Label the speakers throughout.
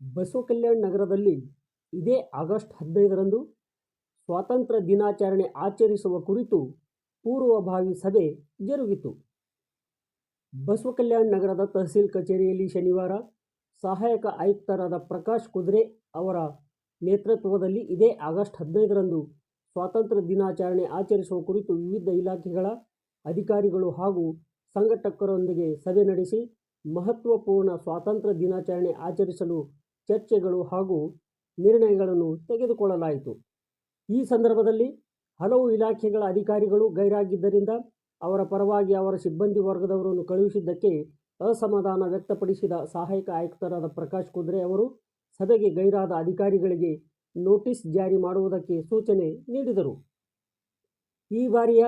Speaker 1: ಬಸವ ಕಲ್ಯಾಣ ನಗರದಲ್ಲಿ ಇದೇ ಆಗಸ್ಟ್ ಹದಿನೈದರಂದು ಸ್ವಾತಂತ್ರ್ಯ ದಿನಾಚರಣೆ ಆಚರಿಸುವ ಕುರಿತು ಪೂರ್ವಭಾವಿ ಸಭೆ ಜರುಗಿತು. ಬಸವ ಕಲ್ಯಾಣ ನಗರದ ತಹಸೀಲ್ ಕಚೇರಿಯಲ್ಲಿ ಶನಿವಾರ ಸಹಾಯಕ ಆಯುಕ್ತರಾದ ಪ್ರಕಾಶ್ ಕುದ್ರೆ ಅವರ ನೇತೃತ್ವದಲ್ಲಿ ಇದೇ ಆಗಸ್ಟ್ ಹದಿನೈದರಂದು ಸ್ವಾತಂತ್ರ್ಯ ದಿನಾಚರಣೆ ಆಚರಿಸುವ ಕುರಿತು ವಿವಿಧ ಇಲಾಖೆಗಳ ಅಧಿಕಾರಿಗಳು ಹಾಗೂ ಸಂಘಟಕರೊಂದಿಗೆ ಸಭೆ ನಡೆಸಿ ಮಹತ್ವಪೂರ್ಣ ಸ್ವಾತಂತ್ರ್ಯ ದಿನಾಚರಣೆ ಆಚರಿಸಲು ಚರ್ಚೆಗಳು ಹಾಗೂ ನಿರ್ಣಯಗಳನ್ನು ತೆಗೆದುಕೊಳ್ಳಲಾಯಿತು. ಈ ಸಂದರ್ಭದಲ್ಲಿ ಹಲವು ಇಲಾಖೆಗಳ ಅಧಿಕಾರಿಗಳು ಗೈರಾಗಿದ್ದರಿಂದ ಅವರ ಪರವಾಗಿ ಅವರ ಸಿಬ್ಬಂದಿ ವರ್ಗದವರನ್ನು ಕಳುಹಿಸಿದ್ದಕ್ಕೆ ಅಸಮಾಧಾನ ವ್ಯಕ್ತಪಡಿಸಿದ ಸಹಾಯಕ ಆಯುಕ್ತರಾದ ಪ್ರಕಾಶ್ ಕುದ್ರೆ ಅವರು ಸಭೆಗೆ ಗೈರಾದ ಅಧಿಕಾರಿಗಳಿಗೆ ನೋಟಿಸ್ ಜಾರಿ ಮಾಡುವುದಕ್ಕೆ ಸೂಚನೆ ನೀಡಿದರು. ಈ ಬಾರಿಯ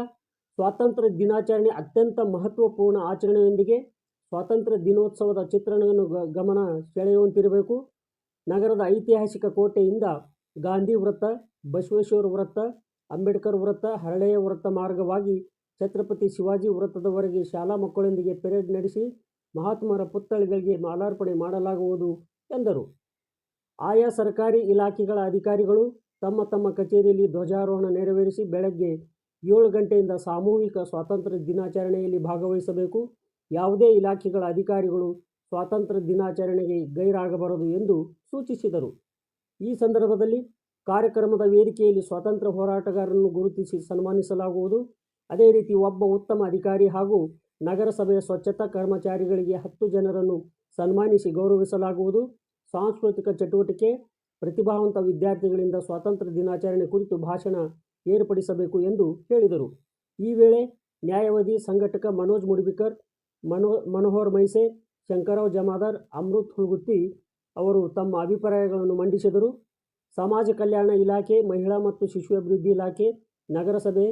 Speaker 1: ಸ್ವಾತಂತ್ರ್ಯ ದಿನಾಚರಣೆ ಅತ್ಯಂತ ಮಹತ್ವಪೂರ್ಣ ಆಚರಣೆಯೊಂದಿಗೆ ಸ್ವಾತಂತ್ರ್ಯ ದಿನೋತ್ಸವದ ಚಿತ್ರಣವನ್ನು ಗಮನ ಸೆಳೆಯುವಂತಿರಬೇಕು. ನಗರದ ಐತಿಹಾಸಿಕ ಕೋಟೆಯಿಂದ ಗಾಂಧಿ ವೃತ್ತ, ಬಸವೇಶ್ವರ ವೃತ್ತ, ಅಂಬೇಡ್ಕರ್ ವೃತ್ತ, ಹರಳೆಯ ವೃತ್ತ ಮಾರ್ಗವಾಗಿ ಛತ್ರಪತಿ ಶಿವಾಜಿ ವೃತ್ತದವರೆಗೆ ಶಾಲಾ ಮಕ್ಕಳೊಂದಿಗೆ ಪೆರೇಡ್ ನಡೆಸಿ ಮಹಾತ್ಮರ ಪುತ್ಥಳಿಗಳಿಗೆ ಮಾಲಾರ್ಪಣೆ ಮಾಡಲಾಗುವುದು ಎಂದರು. ಆಯಾ ಸರ್ಕಾರಿ ಇಲಾಖೆಗಳ ಅಧಿಕಾರಿಗಳು ತಮ್ಮ ತಮ್ಮ ಕಚೇರಿಯಲ್ಲಿ ಧ್ವಜಾರೋಹಣ ನೆರವೇರಿಸಿ ಬೆಳಗ್ಗೆ ಏಳು ಗಂಟೆಯಿಂದ ಸಾಮೂಹಿಕ ಸ್ವಾತಂತ್ರ್ಯ ದಿನಾಚರಣೆಯಲ್ಲಿ ಭಾಗವಹಿಸಬೇಕು. ಯಾವುದೇ ಇಲಾಖೆಗಳ ಅಧಿಕಾರಿಗಳು ಸ್ವಾತಂತ್ರ್ಯ ದಿನಾಚರಣೆಗೆ ಗೈರಾಗಬಾರದು ಎಂದು ಸೂಚಿಸಿದರು. ಈ ಸಂದರ್ಭದಲ್ಲಿ ಕಾರ್ಯಕ್ರಮದ ವೇದಿಕೆಯಲ್ಲಿ ಸ್ವಾತಂತ್ರ್ಯ ಹೋರಾಟಗಾರರನ್ನು ಗುರುತಿಸಿ ಸನ್ಮಾನಿಸಲಾಗುವುದು. ಅದೇ ರೀತಿ ಒಬ್ಬ ಉತ್ತಮ ಅಧಿಕಾರಿ ಹಾಗೂ ನಗರಸಭೆಯ ಸ್ವಚ್ಛತಾ ಕರ್ಮಚಾರಿಗಳಿಗೆ ಹತ್ತು ಜನರನ್ನು ಸನ್ಮಾನಿಸಿ ಗೌರವಿಸಲಾಗುವುದು. ಸಾಂಸ್ಕೃತಿಕ ಚಟುವಟಿಕೆ, ಪ್ರತಿಭಾವಂತ ವಿದ್ಯಾರ್ಥಿಗಳಿಂದ ಸ್ವಾತಂತ್ರ್ಯ ದಿನಾಚರಣೆ ಕುರಿತು ಭಾಷಣ ಏರ್ಪಡಿಸಬೇಕು ಎಂದು ಹೇಳಿದರು. ಈ ವೇಳೆ ನ್ಯಾಯವಾದಿ ಸಂಘಟಕ ಮನೋಜ್ ಮುಡ್ಬಿಕರ್, ಮನೋ, ಮನೋಹರ್ ಮೈಸೆ ಶಂಕರರಾವ್ ಜಮಾದಾರ್, ಅಮೃತ್ ಹುಲ್ಗುತ್ತಿ ಅವರು ತಮ್ಮ ಅಭಿಪ್ರಾಯಗಳನ್ನು ಮಂಡಿಸಿದರು. ಸಮಾಜ ಕಲ್ಯಾಣ ಇಲಾಖೆ, ಮಹಿಳಾ ಮತ್ತು ಶಿಶು ಅಭಿವೃದ್ಧಿ ಇಲಾಖೆ, ನಗರಸಭೆ,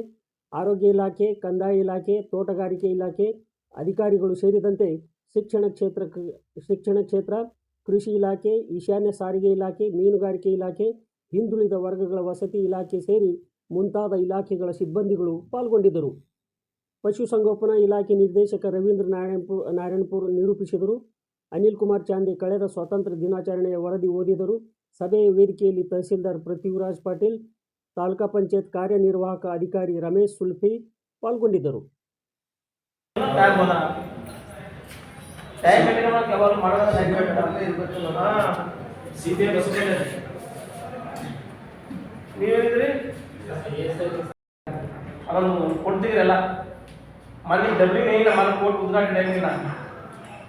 Speaker 1: ಆರೋಗ್ಯ ಇಲಾಖೆ, ಕಂದಾಯ ಇಲಾಖೆ, ತೋಟಗಾರಿಕೆ ಇಲಾಖೆ ಅಧಿಕಾರಿಗಳು ಸೇರಿದಂತೆ ಶಿಕ್ಷಣ ಕ್ಷೇತ್ರ ಶಿಕ್ಷಣ ಕ್ಷೇತ್ರ, ಕೃಷಿ ಇಲಾಖೆ, ಈಶಾನ್ಯ ಸಾರಿಗೆ ಇಲಾಖೆ, ಮೀನುಗಾರಿಕೆ ಇಲಾಖೆ, ಹಿಂದುಳಿದ ವರ್ಗಗಳ ವಸತಿ ಇಲಾಖೆ ಸೇರಿ ಮುಂತಾದ ಇಲಾಖೆಗಳ ಸಿಬ್ಬಂದಿಗಳು ಪಾಲ್ಗೊಂಡಿದ್ದರು. ಪಶುಸಂಗೋಪನಾ ಇಲಾಖೆ ನಿರ್ದೇಶಕ ರವೀಂದ್ರ ನಾರಾಯಣಪುರ್ ನಾರಾಯಣಪುರ್ ನಿರೂಪಿಸಿದರು. ಅನಿಲ್ ಕುಮಾರ್ ಚಾಂದಿ ಕಳೆದ ಸ್ವಾತಂತ್ರ್ಯ ದಿನಾಚರಣೆಯ ವರದಿ ಓದಿದರು. ಸಭೆಯ ವೇದಿಕೆಯಲ್ಲಿ ತಹಸೀಲ್ದಾರ್ ಪೃಥ್ವಿರಾಜ್ ಪಾಟೀಲ್, ತಾಲೂಕಾ ಪಂಚಾಯತ್ ಕಾರ್ಯನಿರ್ವಾಹಕ ಅಧಿಕಾರಿ ರಮೇಶ್ ಸುಲ್ಫಿ ಪಾಲ್ಗೊಂಡಿದ್ದರು.
Speaker 2: ಆಗ್ಬೋದ ಮನೆ ಡಬ್ಬಿನ ಈಗ ಮನೆ ಕೊಟ್ಟು ಉದ್ಘಾಟನೆ ಟೈಮಿಲ್ಲ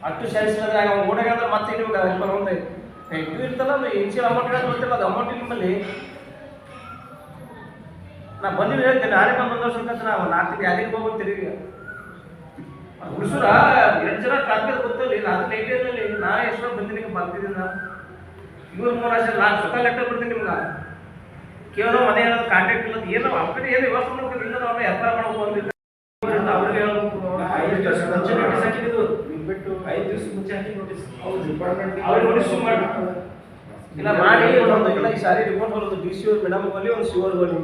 Speaker 2: ಅಷ್ಟು ಶಾಯಿಸ್ ಅಂದ್ರೆ ಅವ್ನು ಓಡಾಗ ಮತ್ತೆ ನಿಮ್ಗೆ ಬರುವಂತೆ. ಇದು ಇರ್ತಲ್ಲ ಅದು ಇನ್ಶಿಯಲ್ ಅಮೌಂಟ್ ಇರೋದು ಗೊತ್ತಿಲ್ಲ, ಅದು ಅಮೌಂಟ್ ನಿಮ್ಮಲ್ಲಿ. ನಾ ಬಂದಿದ್ದು ಹೇಳ್ತೇನೆ, ನಾಳೆ ಬಂದು ಒಂದು ವರ್ಷ ನಾವು ನಾಲ್ಕು ಯಾರಿಗೆ ಹೋಗ್ತೀರಿ ಈಗ ಹುಡುಸರ ಎರಡು ಜನ ಟ್ರಾಫಿಕ್ ಗೊತ್ತಿಲ್ಲ ಲೈಟ್ ಇರಲಿ ನಾ ಎಷ್ಟೋ ಬಂದಿನಿ ಬರ್ತಿದ್ದೀನಿ ನಾ ಇವ್ರು ಮೂರು ವರ್ಷ ನಾನು ಸ್ವತಃ ಲೆಕ್ಕ ಬಿಡ್ತೀನಿ ನಿಮ್ಗೆ. ಕೇವಲ ಮನೆ ಏನಾದ್ರು ಕಾಂಟ್ಯಾಕ್ಟ್ ಇಲ್ಲ ಏನೋ ಅವ್ರ ಕಡೆ ಏನು ವ್ಯವಸ್ಥೆ ಮಾಡ್ಬೇಕು ಇಲ್ಲ ಅವ್ರನ್ನ ವ್ಯಾಪಾರ ಮಾಡಬೇಕು ಅಂದಿಲ್ಲ ಅವ್ರಿಗೆ ಹೇಳ್ಬೇಕು
Speaker 3: ಐದು ದಿವಸ ಮುಂಚೆ ನೋಟಿಸ್
Speaker 2: ಹಾಕಿದ್ದು
Speaker 3: ಬಿಟ್ಟು ಐದು ದಿವಸ ಮುಂಚೆ ಹಾಕಿ ನೋಟಿಸ್ ಅವ್ರು ಡಿಪಾರ್ಟ್ಮೆಂಟ್
Speaker 2: ಅವ್ರಿಗೆ ನೋಟಿಸ್ ಮಾಡಿ ಇಲ್ಲ ಮಾಡಿ ಒಂದು ಇಲ್ಲ ಈ ಸಾರಿ ರಿಪೋರ್ಟ್ ಬರೋದು ಡಿ ಸಿ ಅವ್ರು ಮೇಡಮ್ ಬಲ್ಲಿ ಒಂದು ಸಿ ಅವ್ರು ಬಲ್ಲಿ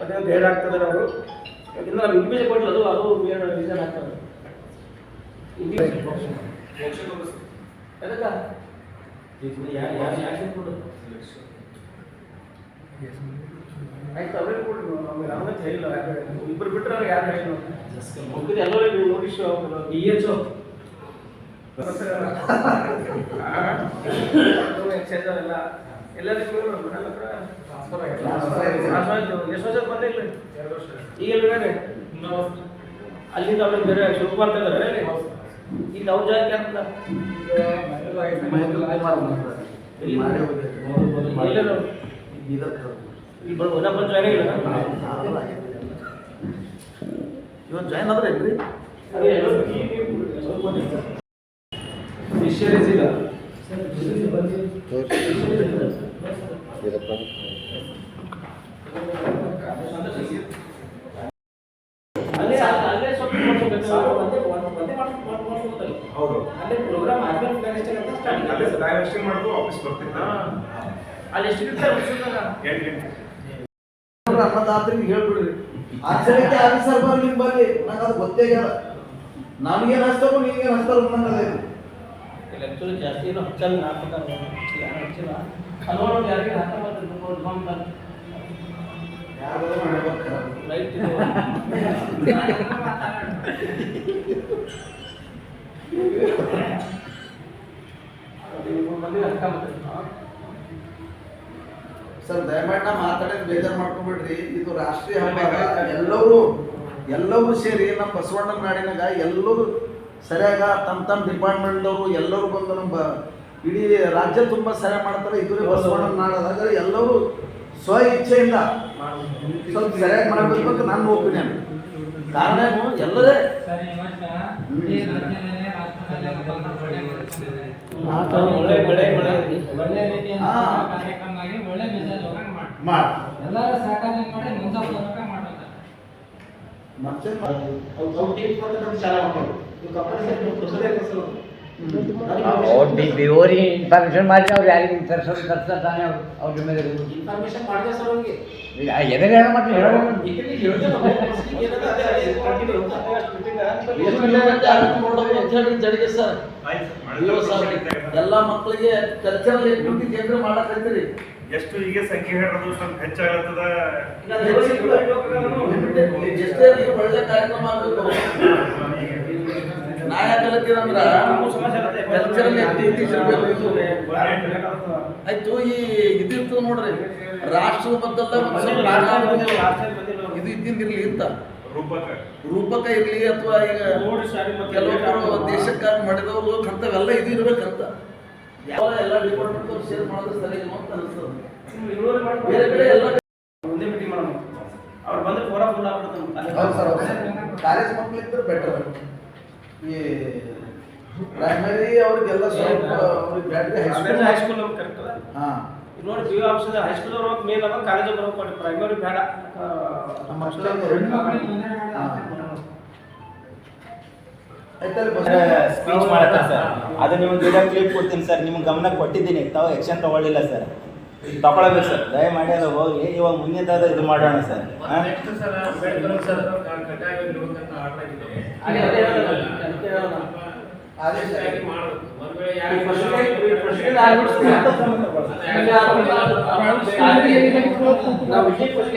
Speaker 2: ಅದೇ ಗೈಡ್ ಆಗ್ತದೆ ಅವರು ಯಾಕಂದ್ರೆ ನಾವು ಇಮೇಜ್ ಕೊಟ್ಟಿಲ್ಲ ಅದು ಅದು ಮೇನ್ ರೀಸನ್ ಆಗ್ತದೆ. ಎದಕ್ಕ ಆಯ್ತು ಅವ್ರಿಗೆ ನಮ್ಗೆ ಹೇಳಿಲ್ಲ ಇಬ್ಬರು ಬಿಟ್ಟರೆ ಅವ್ರಿಗೆ ಯಾರು ಹೇಳಿಲ್ಲ ಮುಗಿದು ಎಲ್ಲರಿಗೂ ನೋಟಿಸ್
Speaker 3: ಇ ಎಚ್ ಓ
Speaker 2: ಎಲ್ಲ ಎಲ್ಲರಿಗೂ ಬಂದಿಲ್ಲ ಹತ್ರ ಎಷ್ಟು ವರ್ಷ ಬಂದೇ ಇಲ್ಲ? ಈಗ ಅಲ್ಲಿಂದ ಅವ್ರಿಗೆ ಬೇರೆ ಅಂತ ಇದ್ದಾರೆ ಈಗ ಅವ್ರ ಜಾಗಕ್ಕೆ ಅಂತ ಎಲ್ಲರೂ ಈಗ ಬರೋ ಇನ್ನೂ ಬಂದು ಜಾಯ್ನ್ ಆಗಿಲ್ಲ
Speaker 3: ಇವತ್ತು ಜಾಯ್ನ್ ಆದ್ರೆ
Speaker 2: ಫಿಶರೀಸ್ ಇಲ್ಲ ಅಲ್ಲೇ ಅಲ್ಲೇ ಸ್ವಲ್ಪ
Speaker 3: ಹೌದು.
Speaker 2: ಅಲ್ಲೇ ಪ್ರೋಗ್ರಾಮ್ ಆದ್ಮೇಲೆ ಎಷ್ಟೇ ಅಂತ
Speaker 3: ಮಾಡೋದು ವಾಪಸ್ ಬರ್ತಿದ್ದ
Speaker 2: ಹಾ. ಅಲ್ಲಿ ಎಷ್ಟು?
Speaker 3: ಎಂಟು ಗಂಟೆ.
Speaker 4: ಅನ್ನದಾತ್ರಿಗೆ ಹೇಳ್ಬಿಡ್ರಿ ಆಚರಣೆಗೆ ಆಫೀಸರ್ ಬರ್ಲಿ ನಿಮ್ ಬರ್ಲಿ ನಂಗೆ ಅದು ಗೊತ್ತೇ ಆಗ್ಯದ ನಮ್ಗೇನ್ ಹಚ್ತಾರೋ ನಿಮ್ಗೇನ್ ಹಚ್ತಾರೋ ಅನ್ನೋದೇ
Speaker 2: ಇಲ್ಲ ಆ್ಯಕ್ಚುಲಿ ಜಾಸ್ತಿ ಏನು ಹಚ್ಚಲ್ಲ ಹಾಕ್ತಾರೆ ಯಾರು ಹಚ್ಚಿಲ್ಲ ಹಲವಾರು ಯಾರಿಗೆ ಹಾಕಬಾರ್ದು ನೋಡ್ಕೊಂತಾರೆ
Speaker 4: ಯಾರು ಮಾಡ್ಬೇಕು
Speaker 2: ರೈಟ್ ಮಂದಿ ಹಾಕಂಬತ್ರಿ
Speaker 4: ಸರ್ ದಯಮಾಡಿ ನಾ ಮಾತಾಡೋದು ಬೇಜಾರು ಮಾಡ್ಕೊಬಿಡ್ರಿ ಇದು ರಾಷ್ಟ್ರೀಯ ಹಬ್ಬ. ಎಲ್ಲರೂ ಎಲ್ಲರೂ ಸೇರಿ ನಮ್ಮ ಬಸವಣ್ಣನ ನಾಡಿನಾಗ ಎಲ್ಲರೂ ಸರಿಯಾಗ ತಮ್ಮ ತಮ್ಮ ಡಿಪಾರ್ಟ್ಮೆಂಟ್ದವರು ಎಲ್ಲರೂ ಬಂದು ನಮ್ಮ ಇಡೀ ರಾಜ್ಯ ತುಂಬ ಸರಿಯಾಗಿ ಮಾಡ್ತಾರೆ. ಇದು ಬಸವಣ್ಣನ ನಾಡದಾಗ ಎಲ್ಲರೂ ಸ್ವ ಇಚ್ಛೆಯಿಂದ ಸ್ವಲ್ಪ ಸರಿಯಾಗಿ ಮಾಡಬೇಕು ಅಂತ ನನ್ನ ಒಪಿನಿಯನ್ ಕಾರಣ ಎಲ್ಲದೇ ಎಲ್ಲರೇ
Speaker 2: ಒಳ್ಳೆ.
Speaker 4: ಮಾಡಿ.
Speaker 5: ಎಲ್ಲರೂ ಸಹಕಾರ ಮಾಡಿ ಮುಂದೆ ಹೋಗ್ಬೇಕ ಮಾಡೋದು.
Speaker 4: ಮತ್ತೆ
Speaker 6: ಅವ್ರು ಬೇರೆ ಇನ್ಫಾರ್ಮೇಶನ್ ಮಾಡಿ ಅವ್ರು ಯಾರಿಗೆ ತರ್ಸೋದು ತರ್ಸ್ತಾರೆ ತಾನೇ ಅವ್ರು ಅವ್ರ ಜೊತೆ
Speaker 2: ಇನ್ಫಾರ್ಮೇಶನ್ ಮಾಡಿದೆ ಸರ್ ಅವ್ರಿಗೆ.
Speaker 6: ಎದುರು ಹೇಳ. ಮತ್ತೆ ಹೇಳೋಣ
Speaker 4: ಜಡಿಗೆ ಸರ್. ಎಲ್ಲ ಮಕ್ಕಳಿಗೆ ಕಲ್ಚರಲ್ ಎಕ್ಟಿವಿಟಿ ಕೇಂದ್ರ ಮಾಡಕ್
Speaker 3: ಎಷ್ಟು ಈಗ ಸಂಖ್ಯೆ ಹೇಳೋದು ಸ್ವಲ್ಪ ಹೆಚ್ಚಾಗತ್ತದ
Speaker 4: ಎಷ್ಟೇ ಒಳ್ಳೆ ಕಾರ್ಯಕ್ರಮ ಆಗಬೇಕು ನಾ ಯಾಕಲತ್ತೀನಂದ್ರ ಕಲ್ಚರಲ್ ಆಕ್ಟಿವಿಟೀಸ್ ಇರಬೇಕು ಆಯ್ತು ಈ ಇದಿರ್ತದ ನೋಡ್ರಿ. ರಾಷ್ಟ್ರದ ಬದ್ದಲ್ಲ ಇದು ಇದ್ದಿಂದಿರ್ಲಿ ಅಂತ.
Speaker 3: ರೂಪಕ.
Speaker 4: ರೂಪಕ ಇರ್ಲಿ ಅಥವಾ ಈಗ ಕೆಲವೊಬ್ಬರು ದೇಶಕ್ಕಾಗಿ ಮಾಡಿದವರು ಅಂತವೆಲ್ಲ ಇದು ಇರ್ಬೇಕಂತ. ಯಾವ ಎಲ್ಲ ಡಿಪಾರ್ಟ್ಮೆಂಟ್ ಶೇರ್ ಮಾಡೋದು ಸರಿ ಅಂತ ಅನಿಸ್ತದೆ. ಬೇರೆ ಕಡೆ ಎಲ್ಲ
Speaker 2: ಒಂದೇ ಮೀಟಿಂಗ್ ಮಾಡೋಣ. ಅವ್ರು ಬಂದ್ರೆ ಫೋರ ಫುಲ್
Speaker 4: ಹೌದು ಕಾಲೇಜ್ ಮಕ್ಳಿದ್ರೆ ಬೆಟರ್ ಈ ಪ್ರೈಮರಿ ಅವ್ರಿಗೆಲ್ಲ ಸ್ವಲ್ಪ ಅವ್ರಿಗೆ ಬ್ಯಾಟ್ರಿ ಹೈಸ್ಕೂಲ್
Speaker 2: ಹೈಸ್ಕೂಲ್ ಕರೆಕ್ಟ್ ಅದ
Speaker 4: ಹಾ.
Speaker 2: ನೋಡಿ ಪಿ ಯು ಆಫೀಸ್ ಹೈಸ್ಕೂಲ್ ಅವ್ರು ಮೇಲ್ ಕಾಲೇಜ್ ಬರ್ಬೇಕು ಪ್ರೈಮರಿ ಬೇಡ.
Speaker 4: ನಮ್ಮ
Speaker 7: ಸ್ಪೀಚ್ ಮಾಡ್ತಾರೆ ಸರ್ ಅದು ನಿಮ್ಗೆ ವಿಡಿಯೋ ಕ್ಲಿಪ್ ಕೊಡ್ತೀನಿ ಸರ್ ನಿಮ್ಗೆ ಗಮನ ಕೊಟ್ಟಿದ್ದೀನಿ ತಾವು ಆ್ಯಕ್ಷನ್ ತಗೊಳ್ಳಿಲ್ಲ ಸರ್ ತಗೊಳ್ಬೇಕು ಸರ್ ದಯಮಾಡಿ ಅದು ಹೋಗಿ ಇವಾಗ ಮುಂದಿನದಾದ ಇದು ಮಾಡೋಣ ಸರ್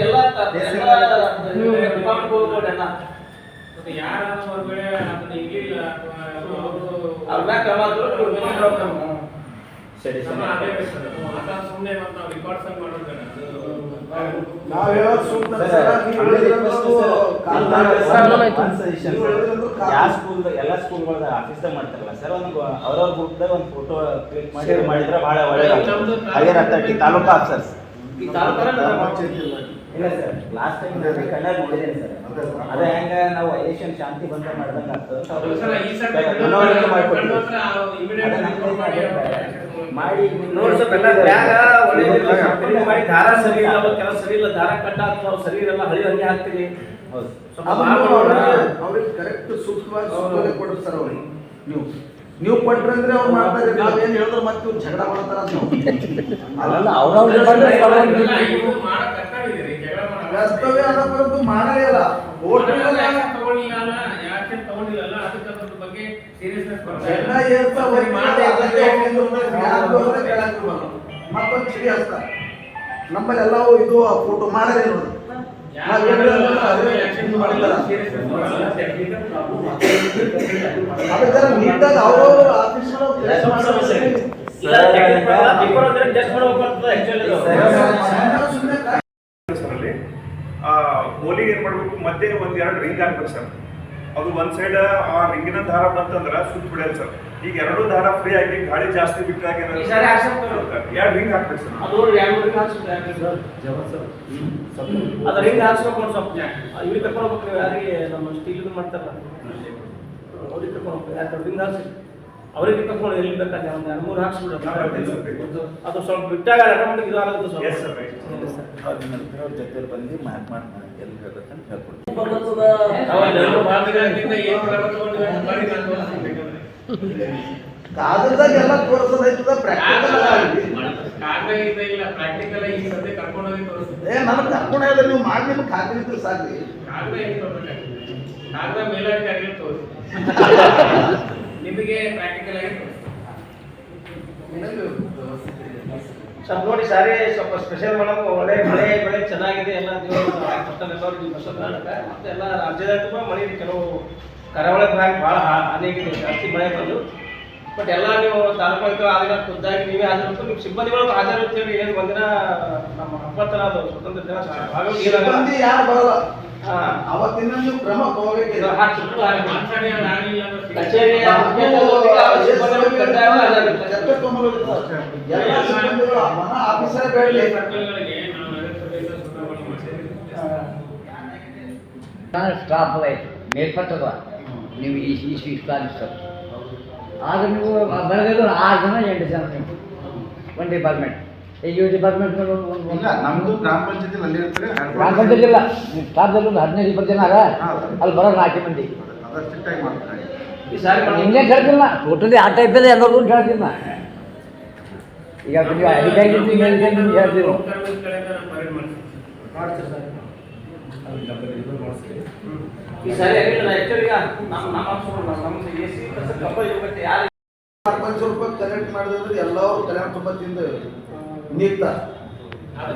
Speaker 2: ಎಲ್ಲ ಎಲ್ಲ ಡಿಪಾರ್ಟ್ಮೆಂಟ್ ಹೋಗ್ಬೋದು ಎಲ್ಲ ಅವ್ರ ಮ್ಯಾಗ ಕ್ರಮ.
Speaker 7: ಸರಿ ಯಾವ ಸ್ಕೂಲ್ ಎಲ್ಲ ಆಫೀಸ್ದಾಗ ಮಾಡ್ತಾರಲ್ಲ ಸರ್ ಒಂದು ಅವ್ರವ್ರ ಗ್ರೂಪ್ದಾಗ ಒಂದು ಫೋಟೋ ಕ್ಲಿಕ್ ಮಾಡಿ ಮಾಡಿದ್ರೆ ಭಾಳ ಒಳ್ಳೆಯದು ಹೈಯರ್ ಅಥಾರಿಟಿ ತಾಲೂಕು ಆಫೀಸರ್ಸ್
Speaker 2: ಈ
Speaker 7: ಇಲ್ಲ ಸರ್ ಲಾಸ್ಟ್ ಟೈಮ್ ನಾನು ಕಣ್ಣಾಗಿ ನೋಡಿದ್ದೇನೆ ಸರ್ ಅದೇ ಹೆಂಗ ನಾವು ಎಲೆಕ್ಷನ್ ಶಾಂತಿ ಬಂದ ಮಾಡ್ದಂಗ ಮಾಡಿ
Speaker 2: ನೋಡಿ ಸರ್ ಎಲ್ಲ ಬ್ಯಾಗ. ಮಾಡಿ ದಾರ ಸರಿ ಇಲ್ಲ ಸರಿ ಇಲ್ಲ ದಾರ ಕಟ್ಟ ಆಗ್ತಾವ ಸರಿ ಇರಲ್ಲ ಹಳಿ ಹಂಗೆ ಮಾಡ್ಕೊಡೋಣ.
Speaker 4: ಅವ್ರಿಗೆ- ಕರೆಕ್ಟ್ ಸೂಕ್ತವಾಗಿ ಕೊಡ್ರಿ ಸರ್ ಅವ್ರಿಗೆ ನೀವು ನೀವು ಕೊಟ್ರಿ ಅಂದ್ರೆ ಅವ್ರು ಮಾಡ್ತಾರೆ ನಾವೇನ್ ಹೇಳಿದ್ರು ಮತ್ತೆ ಇವ್ರು ಜಗಳ ಮಾಡ್ತಾರ ಅಂತ
Speaker 6: ಅಲ್ಲ ಅವ್ರವ್ರ
Speaker 4: ಕರ್ತವ್ಯ ಅನ್ನೋದು ಮಾಡಲೇ ಇಲ್ಲ. ಮತ್ತೊಂದು ಚಿಡಿ ಅಷ್ಟ ನಮ್ಮಲ್ಲಿ ಎಲ್ಲವೂ ಇದು ಫೋಟೋ ಮಾಡಲೇ ನೋಡಿ. ನಾವ್ ಏನ್ ಹೇಳಿದ್ರು ಅದೇ ಇದು ಮಾಡ್ತಾರ ಅದಕ್ಕೆ ನೀಟಾಗಿ ಅವ್ರವ್ರ ಆಫೀಸ್ ಕೆಲಸ ಮಾಡ್ತಾರೆ
Speaker 2: ಇಲ್ಲ, technique ಬರಲ್ಲ, paper ಅಂದ್ರೆ test ಮಾಡ್ಬೇಕು ಬರ್ತದೆ actually ಅದು.
Speaker 4: ಸುಮ್ಮನೆ
Speaker 3: ಸರಲ್ಲಿ ಆ ಹೋಲಿಗೆ ಏನ್ ಮಾಡ್ಬೇಕು? ಮಧ್ಯೆ ಒಂದ್ ಎರಡು ರಿಂಗ್ ಹಾಕ್ಬೇಕು ಸರ್. ಅದು ಒಂದ್ ಸೈಡ್ ಆ ರಿಂಗಿನ ದಾರ ಬಂತಂದ್ರ ಸುತ್ತ ಬಿಡಲ್ಲ ಸರ್. ಈಗ ಎರಡು ದಾರ ಫ್ರೀ ಆಗಿ ಗಾಳಿ ಜಾಸ್ತಿ ಬಿಟ್ಟಾಗ
Speaker 2: ಸಾರಿ.
Speaker 3: ಎರಡು ರಿಂಗ್ ಹಾಕ್ಬೇಕು ಸರ್.
Speaker 2: ಅದು ಎರಡು ಹಾಕ್ಸ್ಬೇಕು, ಎರಡು ಸರ್ ಅದು ರಿಂಗ್ ಹಾಕ್ಸ್ಬೇಕು ಒಂದು ಸ್ವಲ್ಪ ಇವ್ರಿಗೆ ಕರ್ಕೊಂಡು ಹೋಗ್ಬೇಕು ಯಾರಿಗೆ ನಮ್ಮ ಸ್ಟೀಲ್ ಮಾಡ್ತಾರಲ್ಲ. ಅವ್ರಿಗೆ ಹೋಗ್ಬೇಕು. ಯಾಕೆ ರಿಂಗ್ ಹಾಕ್ಸಿ. ಅವ್ರಿಗೆ ಕರ್ಕೊಂಡು ಎಲ್ಲಿ ಬೇಕಾದ್ರೆ ಒಂದು ಎರಡು ಮೂರು ಹಾಕ್ಸ್ಬಿಡು ಅದು ಸ್ವಲ್ಪ ಬಿಟ್ಟಾಗ ಆಟೋಮೆಟಿಕ್ ಇದು ಆಗುತ್ತೆ ಸ್ವಲ್ಪ.
Speaker 3: Sir.
Speaker 7: ಅವ್ರ ಜೊತೆ ಬಂದು ಮಾತು ಮಾಡಿ ಎಲ್ಲಿ ಹೇಳ್ಬೇಕಂತ ಹೇಳ್ಕೊಡ್ತೀನಿ
Speaker 4: ಕಾಗದದಾಗ ಎಲ್ಲ ತೋರಿಸೋದೈತದ ಪ್ರಾಕ್ಟಿಕಲ್ ಏ ನನಗೆ ಕರ್ಕೊಂಡೇ ಇಲ್ಲ. ನೀವು ಮಾಡಿ ನಿಮ್ಗೆ ಖಾತ್ರಿ ಸಾಕ್ರಿ
Speaker 5: ನಿಮಗೆ ಪ್ರಾಕ್ಟಿಕಲ್ ಆಗಿ.
Speaker 2: ಸ್ವಲ್ಪ ನೋಡಿ ಸಾರಿ ಸ್ವಲ್ಪ ಸ್ಪೆಷಲ್ ಮಾಡೋಕೆ ಒಳ್ಳೆ ಮಳೆ ಬೆಳೆ ಚೆನ್ನಾಗಿದೆ ಎಲ್ಲ ನೀವು ಎಲ್ಲರೂ ಬಸವ ಕರ್ನಾಟಕ ಮತ್ತೆ ಎಲ್ಲ ರಾಜ್ಯದಾಗ ತುಂಬ ಮಳೆ ಇದೆ. ಕೆಲವು ಕರಾವಳಿ ಭಾಗ ಭಾಳ ಹಾನಿಯಾಗಿದೆ ಜಾಸ್ತಿ ಮಳೆ ಬಂದು. ಬಟ್ ಎಲ್ಲ ನೀವು ತಾಲೂಕು ಆದ್ರೆ ಖುದ್ದಾಗಿ ನೀವೇ ಆದರೂ ನಿಮ್ಮ ಸಿಬ್ಬಂದಿಗಳು ಹೇಳಿ ಏನು ಒಂದಿನ ನಮ್ಮ ಹಬ್ಬತ್ತರ ಅದು ಸ್ವತಂತ್ರ ದಿನ ಭಾಗವಹಿಸಿ
Speaker 4: ಸಿಬ್ಬಂದಿ ಯಾರು ಬರಲ್ಲ.
Speaker 2: ಹಾ
Speaker 4: ಅವತ್ತಿನ ನೀವು ಕ್ರಮ ತಗೋಬೇಕಿದೆ
Speaker 2: ಹಾಕಿ ಸುಟ್ಟು ಹಾಕಿ. ಕಚೇರಿಯ ಮುಖ್ಯಸ್ಥರೊಂದಿಗೆ ಅವರ ಸಿಬ್ಬಂದಿಗಳು ಕಡ್ಡಾಯವಾಗಿ ಹಾಜರಿರ್ತಾರೆ.
Speaker 4: ಚರ್ಚೆ ತಗೊಂಬರ್ಬೇಕು ಸರ್. ಎಲ್ಲ ಸಿಬ್ಬಂದಿಗಳು ಮನ ಆಫೀಸರೇ ಬೇಡಲಿ.
Speaker 6: ಸ್ಟಾಫ್ ಆಯಿತು ಮೇಲ್ಪಟ್ಟದ ನೀವು ಈ ಇಷ್ಟು ಇಷ್ಟು ಅನಿಸ್ತದೆ ಆಗ ನೀವು ಬೆಳಗ್ಗೆ ಆರು ಜನ ಎಂಟು ಜನ ನೀವು. ಒಂದು ಡಿಪಾರ್ಟ್ಮೆಂಟ್ ಈ ಡಿಪಾರ್ಟ್ಮೆಂಟ್
Speaker 8: ಇಲ್ಲ ನಮ್ದು ಗ್ರಾಮ ಪಂಚಾಯತಿ ಅಲ್ಲಿ ಇರ್ತಾರೆ
Speaker 6: ಗ್ರಾಮ ಪಂಚಾಯತ್ ಇಲ್ಲ. ನಿಮ್ಮ ಸ್ಟಾಫ್ದಲ್ಲಿ ಒಂದು ಹದಿನೈದು ಇಪ್ಪತ್ತು ಜನ ಆಗ ಅಲ್ಲಿ ಬರೋ ನಾಲ್ಕು ಮಂದಿ ನಿನ್ನೆ ಹೇಳ್ತಿಲ್ಲ? ಟೋಟಲಿ ಆ ಟೈಪ್ ಇದೆ ಎಲ್ಲರಿಗೂ ನಾ ಈಗ ನೀವು ಅಧಿಕಾರಿ ಹೇಳ್ತೀವಿ
Speaker 2: ಈ ಸಾರಿ ಆಗಿಲ್ಲ ಆಕ್ಚುಲಿ ನಮ್ಮ ನಮ್ಮ ಎ ಸಿ ಯಾರು
Speaker 4: ಸರ್ಪಂಚ್ ರೂಪಾಯಿ ಕಲೆಕ್ಟ್ ಮಾಡಿದ್ರೆ ಎಲ್ಲರೂ ಕಲ್ಯಾಣ ತುಂಬ ತಿಂದು ನೀಗ್ತಾ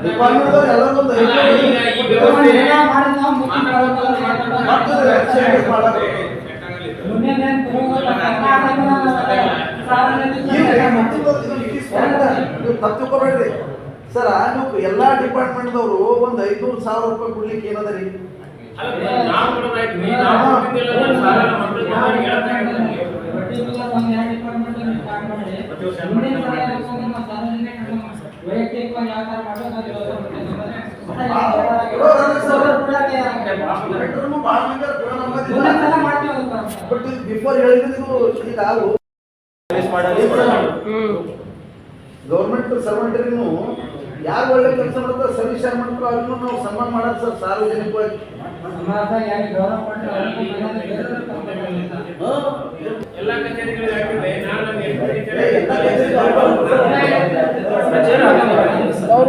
Speaker 4: ಡಿಪಾರ್ಟ್ಮೆಂಟ್ ಎಲ್ಲರೂ ಒಂದು ತಪ್ಪುಕೊಬೇಡ್ರಿ ಸರ್ ನೀವು ಎಲ್ಲಾ ಡಿಪಾರ್ಟ್ಮೆಂಟ್ದವರು ಒಂದ್ ಐದ್ನೂರು ಸಾವಿರ ರೂಪಾಯಿ ಕೊಡ್ಲಿಕ್ಕೆ ಏನದ ರೀ
Speaker 5: ವೈಯಕ್ತಿಕವಾಗಿ ಯಾವ ತರ
Speaker 4: ಗೌರ್ಮೆಂಟ್ ಸರ್ವೆಂಟರಿಗೂ ಯಾರು ಒಳ್ಳೆ ಕೆಲಸ ಮಾಡ್ತಾರೆ ಸರ್ವಿಸ್ ಯಾರು ಮಾಡ್ತಾರೋ ಅದನ್ನು ನಾವು ಸನ್ಮಾನ ಮಾಡೋದು ಸರ್ ಸಾರ್ವಜನಿಕವಾಗಿ.
Speaker 5: ಎಲ್ಲ ಯಾರಿಗೆ ಗೌರವ ಕೊಟ್ಟು ಅವ್ರಿಗೂ ಮರ್ಯಾದೆ ಬೇರೆಯವ್ರಿಗೆ ಕೊಡ್ಬೇಕು.
Speaker 9: ಎಲ್ಲ ಕಚೇರಿಗಳಿಗೆ ಹಾಕಿದ್ರೆ ನಾನು ನನ್ನ ಹೆಸರು
Speaker 4: ಏ, ಎಲ್ಲ ಕಚೇರಿಗೆ ಅವ್ರು-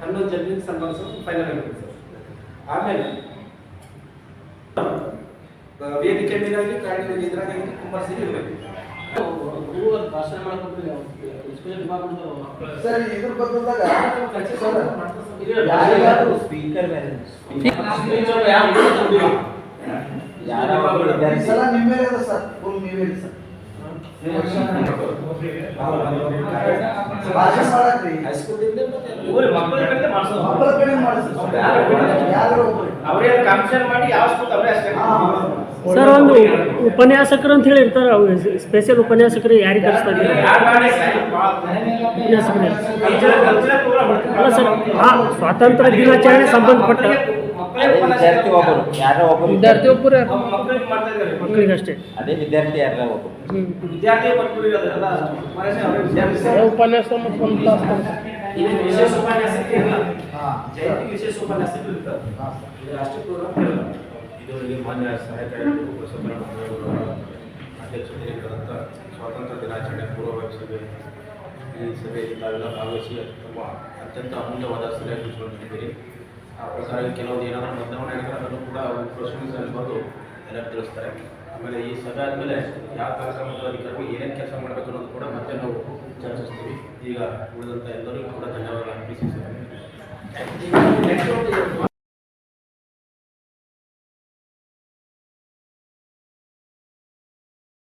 Speaker 10: ಹನ್ನೊಂದು ಜನರಿಗೆ ಸನ್ಮಾನಿಸೋದು ಫೈನಲ್ ಆಗಿದೆ ಸರ್. ಆಮೇಲೆ ವೇದಿಕೆ ಮೇಲಾಗಿ ಕಾಡಿನ ಇದ್ರಾಗಿ ಕುಂಬಾರಿಸಿ ಇರಬೇಕು.
Speaker 2: ಭಾಷಣ
Speaker 4: ಸರ್ ಇದ್ರ ಬದಲಾಗ
Speaker 2: ಯಾರಿಗಾದ್ರೂ
Speaker 7: ಸ್ಪೀಕರ್ ಬೇರೆ
Speaker 4: ಈ ಸಲ ನಿಮ್ಮ ಮೇಲೆ ಅದ ಸರ್ ಫುಲ್ ನೀವೇ ಸರ್.
Speaker 1: ಸರ್, ಒಂದು ಉಪನ್ಯಾಸಕರು ಅಂತ ಹೇಳಿ ಇರ್ತಾರೆ ಅವು ಸ್ಪೆಷಲ್ ಉಪನ್ಯಾಸಕರು ಯಾರಿಗೆ
Speaker 2: ಪ್ರೋಗ್ರಾಮ್
Speaker 1: ಅಲ್ಲ ಸರ್, ಆ ಸ್ವಾತಂತ್ರ್ಯ ದಿನಾಚರಣೆ ಸಂಬಂಧಪಟ್ಟ
Speaker 7: ವಿದ್ಯಾರ್ಥಿ ಒಬ್ಬರು ಯಾರೋ ಒಬ್ಬರು
Speaker 1: ವಿದ್ಯಾರ್ಥಿ ಒಬ್ಬರು
Speaker 2: ಮಕ್ಕಳಿಗೆ ಮಾಡ್ತಾ ಇದ್ದಾರೆ.
Speaker 1: ಮಕ್ಕಳಿಗಷ್ಟೇ
Speaker 7: ಅದೇ ವಿದ್ಯಾರ್ಥಿ ಯಾರ ಒಬ್ಬರು
Speaker 2: ವಿದ್ಯಾರ್ಥಿ ಬರ್ತೀವಿ ಅದೆಲ್ಲ ಮನಸ್ಸೇ ಅವರೇ. ವಿದ್ಯಾರ್ಥಿ
Speaker 1: ಉಪನ್ಯಾಸ
Speaker 10: ಇದು ವಿಶೇಷ ಉಪನ್ಯಾಸಕ್ಕೆ ವಿಶೇಷ ಉಪನ್ಯಾಸಕ್ಕೆ ಇದು ರಾಷ್ಟ್ರೀಯ ಪ್ರೋಗ್ರಾಮ್ ಇರಲ್ಲ
Speaker 8: ಇದುವರೆಗೆ ಮಾನ್ಯ ಸಹಾಯಕ ಅಧ್ಯಕ್ಷತೆ ಸ್ವಾತಂತ್ರ್ಯ ದಿನಾಚರಣೆ ಪೂರ್ವಭಾವಿ ಸಭೆ ಈ ಸಭೆಯಲ್ಲಿ ತಾವೆಲ್ಲ ಭಾಗವಹಿಸಿ ತುಂಬ ಅತ್ಯಂತ ಅಮೂಲ್ಯವಾದ ಸಲಹೆ ಸೂಚನೆಗಳಿದ್ದೀರಿ ಆ ಪ್ರಕಾರ ಕೆಲವೊಂದು ಏನಾದರೂ ಬದಲಾವಣೆ ಆಗಿದ್ರೆ ಕೂಡ ಅವರು ಪ್ರಶ್ನಿಸಲು ಬಂದು ಎಲ್ಲ ತಿಳಿಸ್ತಾರೆ. ಆಮೇಲೆ ಈ ಸಭೆ ಆದಮೇಲೆ ಯಾವ ಕಾರ್ಯಕ್ರಮದ ಅಧಿಕಾರಿಗಳು ಏನೇನು ಕೆಲಸ ಮಾಡಬೇಕು ಅನ್ನೋದು ಕೂಡ ಮತ್ತೆ ನಾವು ಚರ್ಚಿಸ್ತೀವಿ. ಈಗ ಉಳಿದಂಥ ಎಲ್ಲರಿಗೂ ಕೂಡ ಧನ್ಯವಾದಗಳು ಅರ್ಪಿಸಿ